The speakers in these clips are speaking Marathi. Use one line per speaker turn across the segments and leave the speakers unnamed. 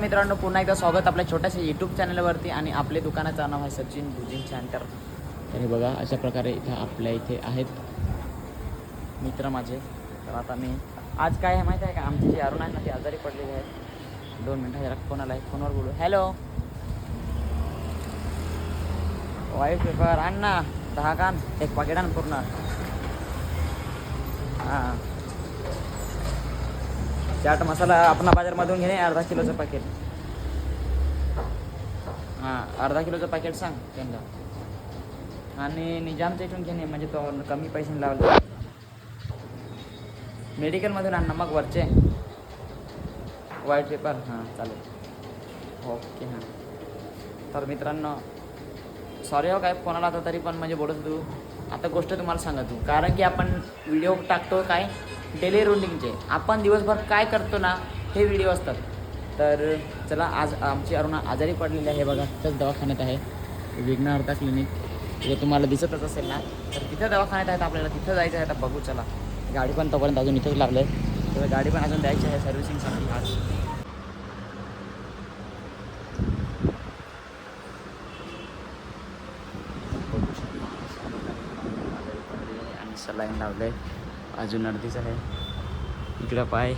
मित्रांनो पुन्हा एकदा स्वागत आपल्या छोट्याशा यूट्यूब चॅनलवरती आणि आपले दुकानाचं नाव आहे सचिन भुजिंग सेंटर आणि बघा अशा प्रकारे इथं आपल्या इथे आहेत मित्र माझे. तर आता मी आज काय आहे माहिती आहे का? आमची जी अरुण आहे ना ती आजारी पडलेली आहे. दोन मिनटं जरा फोन आला आहे फोनवर बोलू. हॅलो वाईट पेपर आण ना दहा कान एक पाकिट आण पूर्ण. हां. चाट मसाला आपणा बाजारमधून घेणे अर्धा किलोचं पॅकेट हां अर्धा किलोचं पॅकेट सांग त्यांना. आणि निजामच्या इथून घेणे म्हणजे तो कमी पैशाने लावले. मेडिकलमधून आण मग वरचे. व्हाईट पेपर हां चालेल. ओके हां. तर मित्रांनो सॉरी हो काय कोणाला आता तरी पण म्हणजे बोलत तू आता गोष्ट तुम्हाला सांगतो. कारण की आपण व्हिडिओ टाकतो काय? डेली रुटीनचे. आपण दिवसभर काय करतो ना हे व्हिडिओ असतात. तर चला आज आमची अरुणा आजारी पडलेली आहे बघा. तिथंच दवाखान्यात आहे. विघ्नहर्ता क्लिनिक जे तुम्हाला दिसतच असेल ना तर तिथं दवाखान्यात आहेत आपल्याला. तिथं जायचं आहे आता बघू चला. गाडी पण तोपर्यंत अजून इथंच लागलं आहे तर गाडी पण अजून द्यायची आहे सर्व्हिसिंगसाठी आज. बघू शकता. आणि सलाईन अजून अर्धीच आहे. इकडं पाय.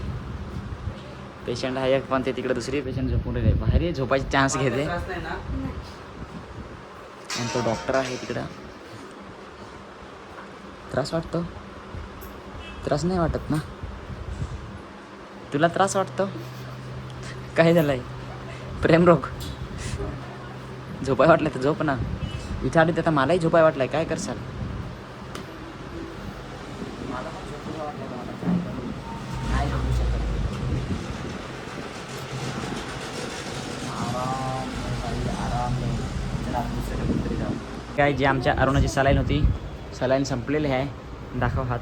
पेशंट आहे एक पण ते तिकडे दुसरी पेशंट झोपून राहिले. बाहेर झोपायचे चान्स घेते. आणि तो डॉक्टर आहे तिकडं. त्रास वाटतो? त्रास नाही वाटत ना? तुला त्रास वाटतो? काय झालंय? प्रेमरोग झोपाय वाटलं तर झोप ना. इथे आली तर मलाही झोपाय वाटलाय. काय करसाल मला वाटलं मला? नाही शकत. आराम आराम आपण कुठेतरी जाऊ. काय जी आमच्या अरुणाची सलाईन होती सलाईन संपलेली आहे. दाखव हात.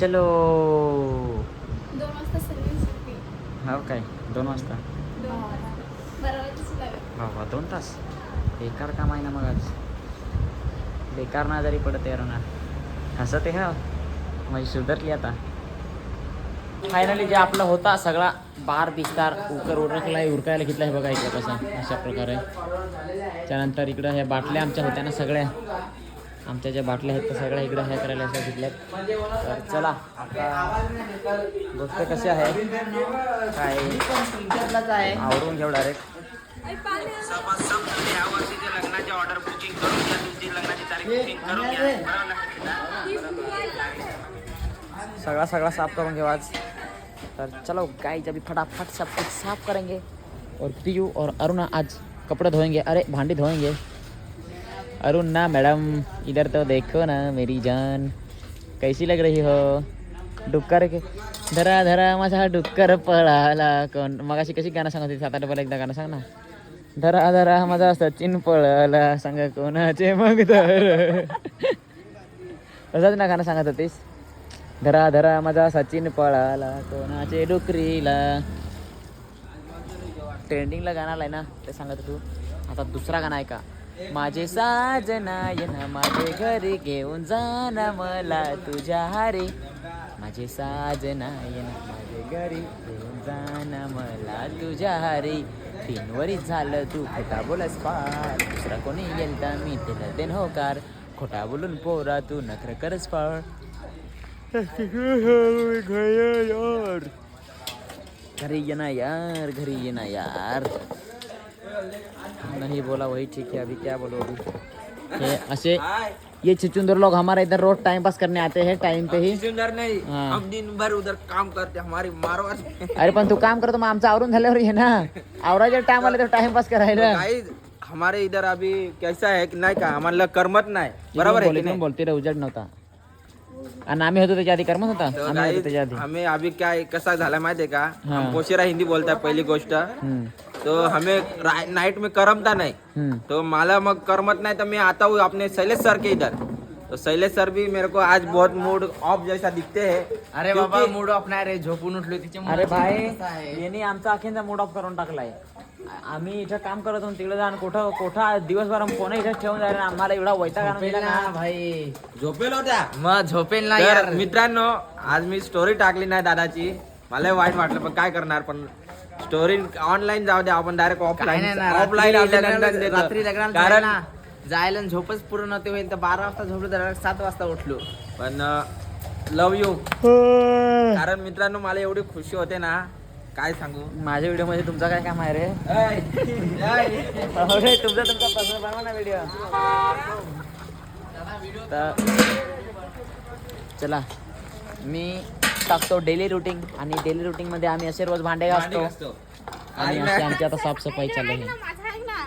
चलो.
दोन वाजता
हो काय? दोन वाजता. वा वा दोन तास. बेकार काम आहे ना मग आज. बेकार ना आजारी पडत आहे अरुणा. हसत आहे हा. म्हणजे सुधरली आता. फायनली जे आपलं होता सगळा बार बिस्तार उकर उरकला उरकायला घेतला आहे बघा इकडे कसा अशा प्रकारे. त्यानंतर इकडं ह्या बाटल्या आमच्या होत्या ना सगळ्या. आमच्या ज्या बाटल्या आहेत त्या सगळ्या इकडं ह्या करायला अशा घेतल्यात. तर चला गोष्ट कशी आहे? काय? आवरून घेऊ डायरेक्ट सगळा सगळा साफ़ घेऊ आज तर चलो गाइस अभी फटाफट सब कुछ साफ़ करेंगे। और पीयू और अरुणा आज कपड़े धोएँगे। अरे, भांडी धोएँगे। अरुण मैडम, इधर तो देखो ना मेरी जान। कैसी लग रही हो? डुक्कर के धरा धरा माझा डुक्कर पळाला कोण मग अशी कशी गाणं सांगत होती सात आठ एकदा गाणं सांग ना। धरा धरा माझा सचिन पळाला सांग कोणाचे मग धर तसंच ना गाणं सांगत होतीस धरा धरा माझा सचिन पळाला कोणाचे डुकरीला. ट्रेंडिंगला गाणं आलाय ना ते सांगत तू. आता दुसरा गाणं ऐका. माझे साजना येना माझे घरी घेऊन जाना मला तुझ्या हारी. माझे साजना येना माझे घरी घेऊन जाना मला तुझ्या हारी. तीनवरीच झालं तू खोटा बोलस फार दुसरा कोणी गेलता तर मी तिला देन होकार खोटा बोलून पोरा तू नखर करस फार यार घरी ये ना यार घरी ये ना यार. नहीं बोला वही ठीक है अभी क्या बोलो अभी? ये ऐसे ये छुचुंदर लोग हमारे इधर रोज टाइम पास करने आते हैं टाइम पे ही.
सुंदर नहीं
हाँ।
हम दिन भर उधर काम करते हमारी मारवाड़ में
अरे पण तू काम करतो मग आमचं आवरून झाल्यावर ये ना. आवरायच्या टाइम आला तर टाइम पास करायला.
गाइस हमारे इधर अभी कैसा है कि नाही का आम्हाला करमत नाही बरोबर आहे की नाही?
बोलते रे उजड नव्हता. आणि आम्ही होतो त्याच्या आधी कर्मच होता? आम्ही होतो
guys,
त्याच्या आधी.
हमें अभी क्या कसा झाला माहितीये का। हम पोशिरा हिंदी बोलता है पहली गोष्ट.
हम्म,
तो हमें नाइट में करमता नहीं.
हम्म.
तो मला मग करमत नहीं तो मैं आता हूँ अपने शैलेश सर के इधर. तो शैलेश सर भी मेरे को आज बहुत मूड ऑफ जैसा दिखते हैं.
अरे
क्योंकि-
बाबा मूड ऑफ नाही रे झोपून उठलो तिच्या
अरे भाई यांनी आमचा अखेरचा मूड ऑफ करून टाकलाय. आम्ही इथं काम करत होतो तिकडे जाऊन कुठं कुठं दिवसभर फोन इथं ठेवून जायला आम्हाला एवढा वैताग आणून दिला ना
भाई.
झोपेल होत्या.
मग झोपेल ना
तर
यार.
मित्रांनो आज मी स्टोरी टाकली नाही दादाची. मला वाईट वाटलं पण काय करणार पण स्टोरी ऑनलाईन जाऊ दे आपण डायरेक्ट ऑफलाईन
नाही ना
ऑफलाईन
रात्री लग्नाला-
कारण
जायला झोपच पूर्ण नव्हते होईल तर बारा वाजता झोपलो तर सात वाजता उठलो.
पण लव यू कारण मित्रांनो मला एवढी खुशी होते ना काय सांगू
माझ्या व्हिडिओमध्ये तुमचा काय काम आहे रे. अरे तुमचा तुमचा पर्सनल बनवा ना व्हिडिओ तर चला मी टाकतो डेली रुटीन आणि डेली रुटीन मध्ये आम्ही असे रोज भांडे घासतो. आणि आमची आता साफसफाई चालू आहे.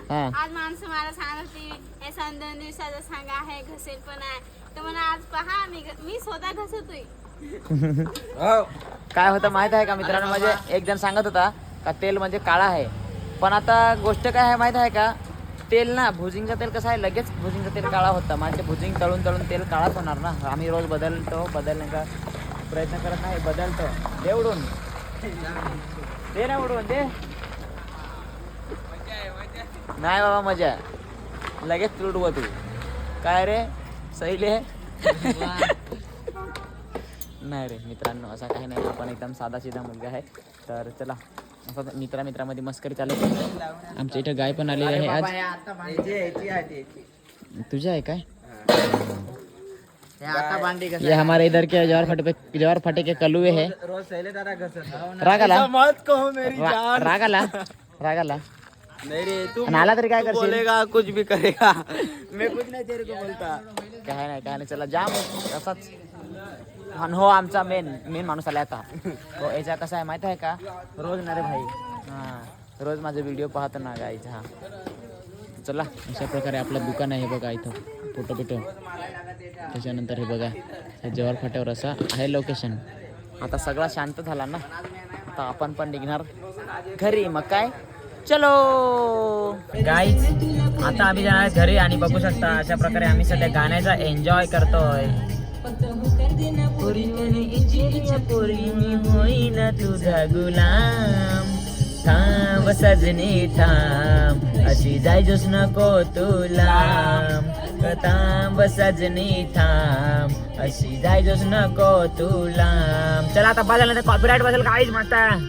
हा.
आज माणसं मला सांगत होती हे सण दोन दिवसाचा सांगा आहे घसेल पण आहे तर मला आज पहा मी मी स्वतः घसतोय.
काय होतं माहीत आहे का मित्रांनो? म्हणजे एक जण सांगत होता का तेल म्हणजे काळा आहे. पण आता गोष्ट काय आहे माहीत आहे का? तेल ना भुजिंगचं तेल कसं आहे? लगेच भुजिंगचं तेल काळा होतं. म्हणजे भुजिंग तळून तळून तेल काळाच होणार ना. आम्ही रोज बदलतो बदलण्याचा प्रयत्न करत नाही बदलतो. दे उडून. दे ना उडून दे. नाही बाबा मजा लगेच तुडव तू. काय रे? सैले? नाही रे मित्रांनो असा काही नाही. आपण एकदम साधा सिधा मुलगा आहे. तर चला असं मित्रा मित्रामध्ये मस्करी चालू. आमच्या इथे गाय पण आलेली आहे आज.
ती.
तुझ्या आहे काय?
हे
ये हमारे इधर के जवाहर फटे पे जवाहर फाटे के कलुए है.
रोज सैले दादा घसत मत कहो मेरी
रा- राग आला राग आला
नहीं रे तू
आणि आला तरी काय
बोलेगा कुछ भी करेगा। मैं कुछ नहीं तेरे को बोलता।
काय नाही काय नाही चला जाम असाच. आणि हो आमचा मेन मेन माणूस आला आता. हो याचा कसा आहे माहीत आहे का? रोज ना रे भाई. हां रोज माझे व्हिडिओ पाहतो ना गाईचा हा. चला. अशा प्रकारे आपलं दुकान आहे बघा इथं. फोटो बिटो. त्याच्यानंतर हे बघा जवाहर फाट्यावर असं आहे लोकेशन आता सगळा शांत झाला ना. आता आपण पण निघणार घरी. मग काय? चलो. गाईज आता आम्ही जाणार घरी आणि बघू शकता अशा प्रकारे आम्ही सध्या गाण्याचा एन्जॉय करतोय. तुझा गुलाम. थांब सजनी थांब. अशी जायजोस नको तुला. थांब सजनी थांब. अशी जायजोस नको तुला. चला आता बदल कॉपीराईट बदल. काहीच म्हणता.